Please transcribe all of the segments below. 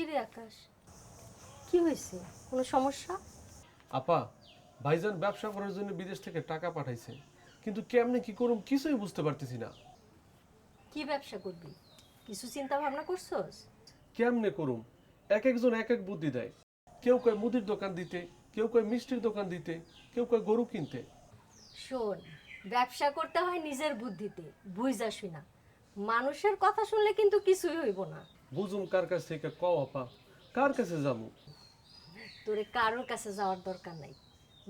কি রে আকাশ? কি হয়েছে? কোনো সমস্যা? আপা ভাইজান ব্যবসা করার জন্য বিদেশ থেকে টাকা পাঠাইছে। কিন্তু কেমনে কি করুম কিছুই বুঝতে পারতেছি না। কি ব্যবসা করবি? কিছু চিন্তা ভাবনা করছস? কেমনে করুম? এক একজন এক এক বুদ্ধি দেয়। কেউ কয় মুদির দোকান দিতে কেউ কয় মিষ্টির দোকান দিতে কেউ কয় গরু কিনতে। শোন ব্যবসা করতে হয় নিজের বুদ্ধিতে বুঝ আসবি না মানুষের কথা শুনলে কিন্তু কিছুই হইব না। বুঝুম কার কাছ থেকে কও আপা কার কাছে যাব? তোরে কারোর কাছে যাওয়ার দরকার নাই।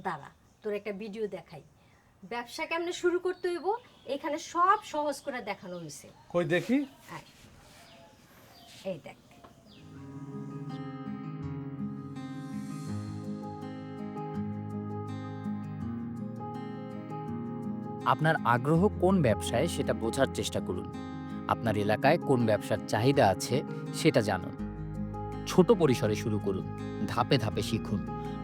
দাঁড়া তোর একটা ভিডিও দেখাই। ব্যবসা কেমনে শুরু করতে হইব? এখানে সব সহজ করে দেখানো হয়েছে কই দেখি? আয়। এই দেখ। আপনার আগ্রহ কোন ব্যবসায় সেটা বোঝার চেষ্টা করুন। আপনার এলাকায় কোন ব্যবসার চাহিদা আছে সেটা জানুন। ছোট পরিসরে শুরু করুন, ধাপে ধাপে শিখুন,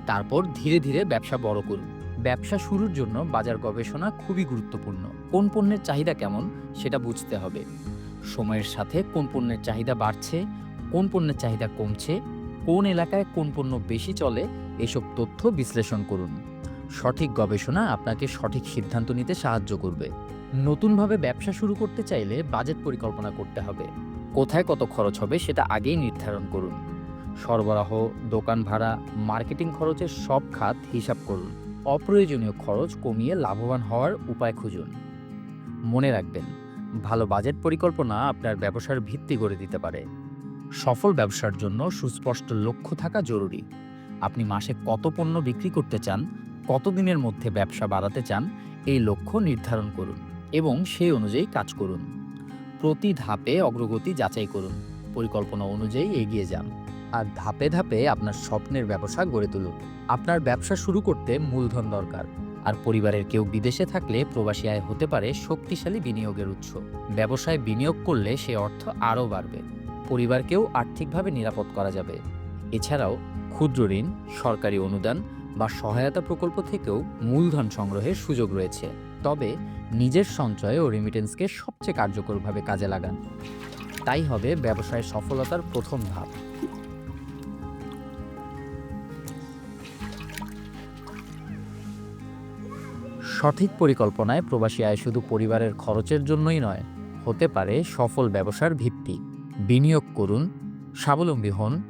তারপর ধীরে ধীরে ব্যবসা বড় করুন। ব্যবসা শুরুর জন্য বাজার গবেষণা খুবই গুরুত্বপূর্ণ। কোন পণ্যের চাহিদা কেমন সেটা বুঝতে হবে। সময়ের সাথে কোন পণ্যের চাহিদা বাড়ছে, কোন পণ্যের চাহিদা কমছে, কোন এলাকায় কোন পণ্য বেশি চলে, এসব তথ্য বিশ্লেষণ করুন। সঠিক গবেষণা আপনাকে সঠিক সিদ্ধান্ত নিতে সাহায্য করবে। নতুনভাবে ব্যবসা শুরু করতে চাইলে বাজেট পরিকল্পনা করতে হবে। কোথায় কত খরচ হবে সেটা আগেই নির্ধারণ করুন। সরবরাহ, দোকান ভাড়া, মার্কেটিং খরচের সব খাত হিসাব করুন। অপ্রয়োজনীয় খরচ কমিয়ে লাভবান হওয়ার উপায় খুঁজুন। মনে রাখবেন, ভালো বাজেট পরিকল্পনা আপনার ব্যবসার ভিত্তি গড়ে দিতে পারে। সফল ব্যবসার জন্য সুস্পষ্ট লক্ষ্য থাকা জরুরি। আপনি মাসে কত পণ্য বিক্রি করতে চান কতদিনের মধ্যে ব্যবসা বাড়াতে চান, এই লক্ষ্য নির্ধারণ করুন এবং সেই অনুযায়ী কাজ করুন। প্রতি ধাপে অগ্রগতি যাচাই করুন, পরিকল্পনা অনুযায়ী এগিয়ে যান আর ধাপে ধাপে আপনার স্বপ্নের ব্যবসা গড়ে তুলুন। আপনার ব্যবসা শুরু করতে মূলধন দরকার আর পরিবারের কেউ বিদেশে থাকলে প্রবাসী আয় হতে পারে শক্তিশালী বিনিয়োগের উৎস। ব্যবসায় বিনিয়োগ করলে সে অর্থ আরও বাড়বে। পরিবারকেও আর্থিকভাবে নিরাপদ করা যাবে। এছাড়াও ক্ষুদ্র ঋণ, সরকারি অনুদান বা সহায়তা প্রকল্প থেকেও মূলধন সংগ্রহের সুযোগ রয়েছে। তবে নিজের সঞ্চয় ও রেমিটেন্সকে সবচেয়ে কার্যকরভাবে কাজে লাগান। তাই হবে ব্যবসায় সফলতার প্রথম ধাপ। সঠিক পরিকল্পনায় প্রবাসী আয় শুধু পরিবারের খরচের জন্যই নয়, হতে পারে সফল ব্যবসার ভিত্তি। বিনিয়োগ করুন, স্বাবলম্বী হন,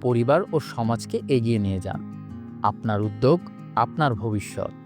পরিবার ও সমাজকে এগিয়ে নিয়ে যান। আপনার উদ্যোগ আপনার ভবিষ্যৎ।